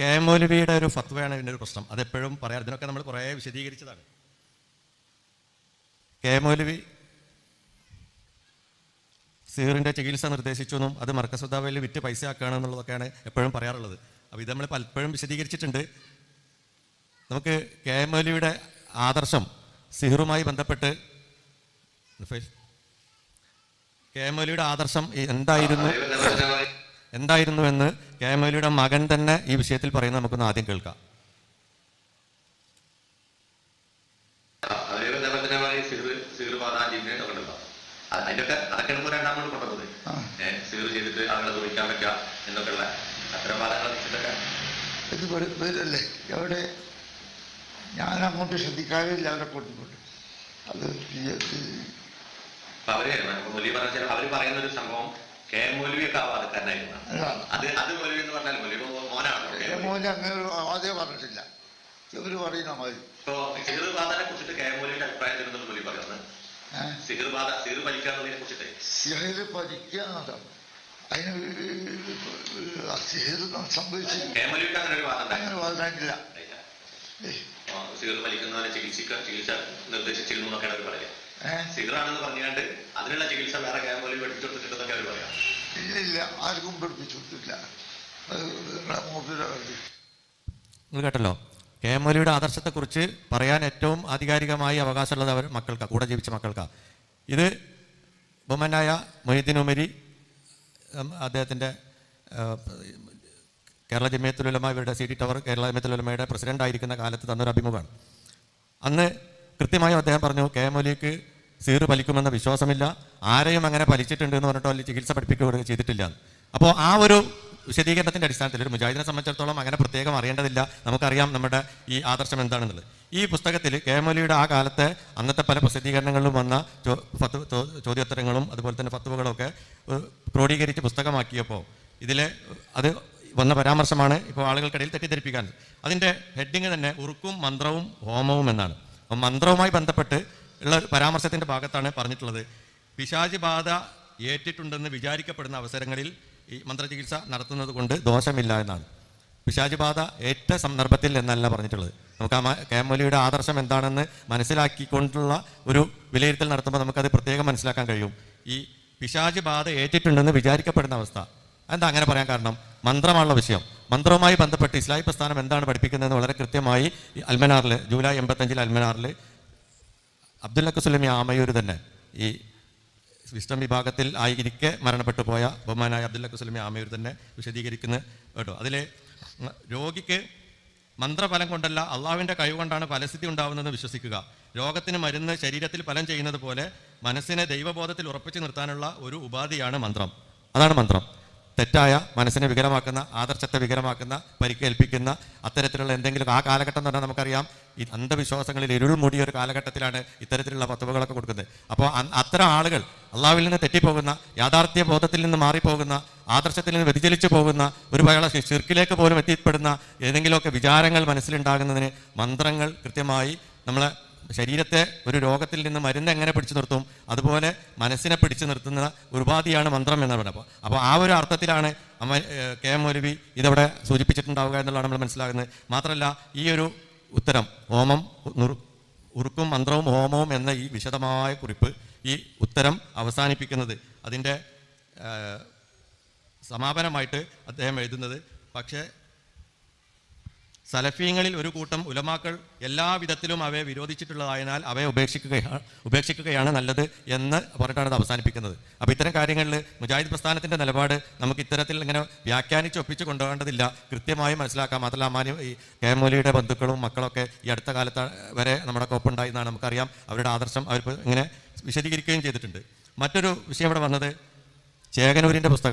K M മൗലവിയുടെ ഒരു ഫത്വയാണ് ഇതിന്റെ ഒരു പ്രശ്നം. അതെപ്പോഴും പറയാം ഇതിനൊക്കെ നമ്മൾ കുറേ വിശദീകരിച്ചതാണ്. കെ എം മൗലവി സീറിന്റെ ചികിത്സ നിർദ്ദേശിച്ചു എന്നും അത് മർക്കസുദ്ദാവയിൽ വിറ്റ് പൈസ ആക്കുകയാണ് എന്നുള്ളതൊക്കെയാണ് എപ്പോഴും പറയാറുള്ളത്. അപ്പോൾ ഇത് നമ്മൾ പലപ്പോഴും വിശദീകരിച്ചിട്ടുണ്ട്. നമുക്ക് കെ എം മൗലവിയുടെ ആദർശം സിഹറുമായി ബന്ധപ്പെട്ട് കെ എം മൗലിയുടെ ആദർശം എന്തായിരുന്നു? എന്തായിരുന്നു എന്ന് കെ എം മൗലിയുടെ മകൻ തന്നെ ഈ വിഷയത്തിൽ പറയുന്നത് നമുക്കൊന്ന് ആദ്യം കേൾക്കാം. അതിന്റെയൊക്കെ അതൊക്കെ രണ്ടാമത് കൊണ്ടുവന്നത്. ചെയ്തിട്ട് ആളുകളെ തോൽക്കാൻ പറ്റുക എന്നൊക്കെയുള്ള അത്തരം വാദങ്ങൾ വെച്ചിട്ടൊക്കെ ഇത് വരു- അവിടെ ഞാൻ അങ്ങോട്ട് ശ്രദ്ധിക്കാറില്ല അവരെ കൊണ്ടുപോയി അത് അവർ പറഞ്ഞ അവർ പറയുന്ന ഒരു സംഭവം കെ മൗലവിയൊക്കെ. അത് അത് മൊലവി എന്ന് പറഞ്ഞാൽ. മോനെ അങ്ങനെ ആദ്യം പറഞ്ഞിട്ടില്ല. പറയുന്ന മതി ഇപ്പൊ ബാധനെ കുറിച്ചിട്ട് കെ പറയുന്നത് ബാധ കുറിച്ചിട്ട്. അതിന് സംഭവിച്ചു. കെ മൗലവിക്ക് അങ്ങനെ ഒരു വാദം അങ്ങനെ പറഞ്ഞിട്ടില്ല സിഗർ വലിക്കുന്നവരെ ചികിത്സിക്ക ചികിത്സ നിർദ്ദേശിച്ചിരുന്നു എന്നൊക്കെയാണ് അവർ പറയുക ഏഹ് സിഗറാണെന്ന് പറഞ്ഞുകൊണ്ട് അതിനുള്ള ചികിത്സ വേറെ കെ പോലും പഠിച്ചു പഠിപ്പിച്ചു കൊടുത്തിട്ടുണ്ടെന്നൊക്കെ അവർ പറയാം. ഇല്ല ഇല്ല ആർക്കും പഠിപ്പിച്ചു കൊടുത്തില്ല നിങ്ങൾ കേട്ടല്ലോ കെ എം മൊലിയുടെ ആദർശത്തെക്കുറിച്ച് പറയാൻ ഏറ്റവും ആധികാരികമായി അവകാശമുള്ളത് അവർ മക്കൾക്ക് കൂടെ ജീവിച്ച മക്കൾക്ക്. ഇത് ബഹുമാനായ മൊയ്തീൻ ഉമരി അദ്ദേഹത്തിന്റെ കേരള ജമിയത്തുലമ ഇവരുടെ സി ഡി ടവർ കേരള ജമിയത്തുലമയുടെ പ്രസിഡന്റ് ആയിരിക്കുന്ന കാലത്ത് തന്നൊരു അഭിമുഖമാണ്. അന്ന് കൃത്യമായും അദ്ദേഹം പറഞ്ഞു കെ. മൗലിക്ക് സീറ് പലിക്കുമെന്ന വിശ്വാസമില്ല. ആരെയും അങ്ങനെ പലിച്ചിട്ടുണ്ട് എന്ന് പറഞ്ഞിട്ടോ അല്ലെങ്കിൽ ചികിത്സ പഠിപ്പിക്കുകയോ ചെയ്തിട്ടില്ല. അപ്പോൾ ആ ഒരു വിശദീകരണത്തിന്റെ അടിസ്ഥാനത്തിൽ ഒരു മുജാഹിദിനെ സംബന്ധിച്ചിടത്തോളം അങ്ങനെ പ്രത്യേകം അറിയേണ്ടതില്ല. നമുക്കറിയാം നമ്മുടെ ഈ ആദർശം എന്താണെന്നുള്ളത്. ഈ പുസ്തകത്തിൽ കെ. എം. മൗലിയുടെ ആ കാലത്തെ അന്നത്തെ പല പ്രസിദ്ധീകരണങ്ങളിലും വന്ന ചോദ്യോത്തരങ്ങളും അതുപോലെ തന്നെ ഫത്തുവകളും ഒക്കെ ഏഹ്, ക്രോഡീകരിച്ച് പുസ്തകമാക്കിയപ്പോൾ ഇതിലെ അത് വന്ന പരാമർശമാണ് ഇപ്പോൾ ആളുകൾക്കിടയിൽ തെറ്റിദ്ധരിപ്പിക്കാൻ. അതിന്റെ ഹെഡിങ് തന്നെ ഉറുക്കും മന്ത്രവും ഹോമവും എന്നാണ്. മന്ത്രവുമായി ബന്ധപ്പെട്ട് ഉള്ള പരാമർശത്തിന്റെ ഭാഗത്താണ് പറഞ്ഞിട്ടുള്ളത്. പിശാചി ബാധ ഏറ്റിട്ടുണ്ടെന്ന് വിചാരിക്കപ്പെടുന്ന അവസരങ്ങളിൽ ഈ മന്ത്രചികിത്സ നടത്തുന്നത് കൊണ്ട് ദോഷമില്ല എന്നാണ്. പിശാചി ബാധ ഏറ്റ സന്ദർഭത്തിൽ എന്നല്ല പറഞ്ഞിട്ടുള്ളത്. നമുക്ക് ആ കേമോലിയുടെ ആദർശം എന്താണെന്ന് മനസ്സിലാക്കിക്കൊണ്ടുള്ള ഒരു വിലയിരുത്തൽ നടത്തുമ്പോൾ നമുക്കത് പ്രത്യേകം മനസ്സിലാക്കാൻ കഴിയും. ഈ പിശാചി ബാധ ഏറ്റിട്ടുണ്ടെന്ന് വിചാരിക്കപ്പെടുന്ന അവസ്ഥ. എന്താ അങ്ങനെ പറയാൻ കാരണം? മന്ത്രമാണുള്ള വിഷയം. മന്ത്രവുമായി ബന്ധപ്പെട്ട് ഇസ്ലാഹി പ്രസ്ഥാനം എന്താണ് പഠിപ്പിക്കുന്നതെന്ന് വളരെ കൃത്യമായി അൽമനാറിൽ ജൂലൈ എൺപത്തഞ്ചിൽ അൽമനാറിൽ അബ്ദുല്ല സുലമി ആമയൂർ തന്നെ ഈ വിഷ്ടം വിഭാഗത്തിൽ ആയിരിക്കെ മരണപ്പെട്ടു പോയ ബഹുമാനായ അബ്ദുല്ല സുലമി ആമയൂർ തന്നെ വിശദീകരിക്കുന്ന കേട്ടോ. അതിൽ രോഗിക്ക് മന്ത്രഫലം കൊണ്ടല്ല അള്ളാഹുവിന്റെ കഴിവ് കൊണ്ടാണ് ഫലസിദ്ധി ഉണ്ടാവുന്നതെന്ന് വിശ്വസിക്കുക. രോഗത്തിന് മരുന്ന് ശരീരത്തിൽ ഫലം ചെയ്യുന്നത് പോലെ മനസ്സിനെ ദൈവബോധത്തിൽ ഉറപ്പിച്ചു നിർത്താനുള്ള ഒരു ഉപാധിയാണ് മന്ത്രം. അതാണ് മന്ത്രം. തെറ്റായ മനസ്സിനെ വികലമാക്കുന്ന ആദർശത്തെ വികലമാക്കുന്ന പരിക്കേൽപ്പിക്കുന്ന അത്തരത്തിലുള്ള എന്തെങ്കിലും ആ കാലഘട്ടം പറഞ്ഞാൽ നമുക്കറിയാം ഈ അന്ധവിശ്വാസങ്ങളിൽ ഇരുൾ മൂടിയ ഒരു കാലഘട്ടത്തിലാണ് ഇത്തരത്തിലുള്ള പത്തുവകളൊക്കെ കൊടുക്കുന്നത്. അപ്പോൾ അത്തരം ആളുകൾ അള്ളാവിൽ നിന്ന് തെറ്റിപ്പോകുന്ന യാഥാർത്ഥ്യ ബോധത്തിൽ നിന്ന് മാറിപ്പോകുന്ന ആദർശത്തിൽ നിന്ന് വ്യതിചലിച്ചു പോകുന്ന ഒരു പല ശിർക്കിലേക്ക് പോലും എത്തിപ്പെടുന്ന ഏതെങ്കിലുമൊക്കെ വിചാരങ്ങൾ മനസ്സിലുണ്ടാകുന്നതിന് മന്ത്രങ്ങൾ കൃത്യമായി നമ്മളെ ശരീരത്തെ ഒരു രോഗത്തിൽ നിന്ന് മരുന്ന് എങ്ങനെ പിടിച്ചു നിർത്തും? അതുപോലെ മനസ്സിനെ പിടിച്ചു നിർത്തുന്ന ഉപാധിയാണ് മന്ത്രം എന്ന് പറയുന്നത്. അപ്പോൾ അപ്പോൾ ആ ഒരു അർത്ഥത്തിലാണ് അമ്മ കെ എം മൗലവി ഇതവിടെ സൂചിപ്പിച്ചിട്ടുണ്ടാവുക എന്നുള്ളതാണ് നമ്മൾ മനസ്സിലാകുന്നത്. മാത്രമല്ല ഈ ഒരു ഉത്തരം ഹോമം ഉറുക്കും മന്ത്രവും ഹോമവും എന്ന ഈ വിശദമായ കുറിപ്പ് ഈ ഉത്തരം അവസാനിപ്പിക്കുന്നത് അതിന്റെ സമാപനമായിട്ട് അദ്ദേഹം എഴുതുന്നത്. പക്ഷേ സലഫീങ്ങളിൽ ഒരു കൂട്ടം ഉലമാക്കൾ എല്ലാ വിധത്തിലും അവയെ വിരോധിച്ചിട്ടുള്ളതായതിനാൽ അവയെ ഉപേക്ഷിക്കുകയാണ് ഉപേക്ഷിക്കുകയാണ് നല്ലത് എന്ന് പറഞ്ഞിട്ടാണ് അത് അവസാനിപ്പിക്കുന്നത്. അപ്പോൾ ഇത്തരം കാര്യങ്ങളിൽ മുജാഹിദ് പ്രസ്ഥാനത്തിന്റെ നിലപാട് നമുക്ക് ഇത്തരത്തിൽ ഇങ്ങനെ വ്യാഖ്യാനിച്ച് ഒപ്പിച്ച് കൊണ്ടുപോകേണ്ടതില്ല. കൃത്യമായി മനസ്സിലാക്കാം. അതല്ല അമാനി ഈ കെ മൗലിയുടെ ബന്ധുക്കളും മക്കളൊക്കെ ഈ അടുത്ത കാലത്ത് വരെ നമ്മുടെ കോപ്പുണ്ടായി എന്നാണ് നമുക്കറിയാം. അവരുടെ ആദർശം അവർ ഇങ്ങനെ വിശദീകരിക്കുകയും ചെയ്തിട്ടുണ്ട്. മറ്റൊരു വിഷയം ഇവിടെ വന്നത് ചേകനൂരിന്റെ പുസ്തകം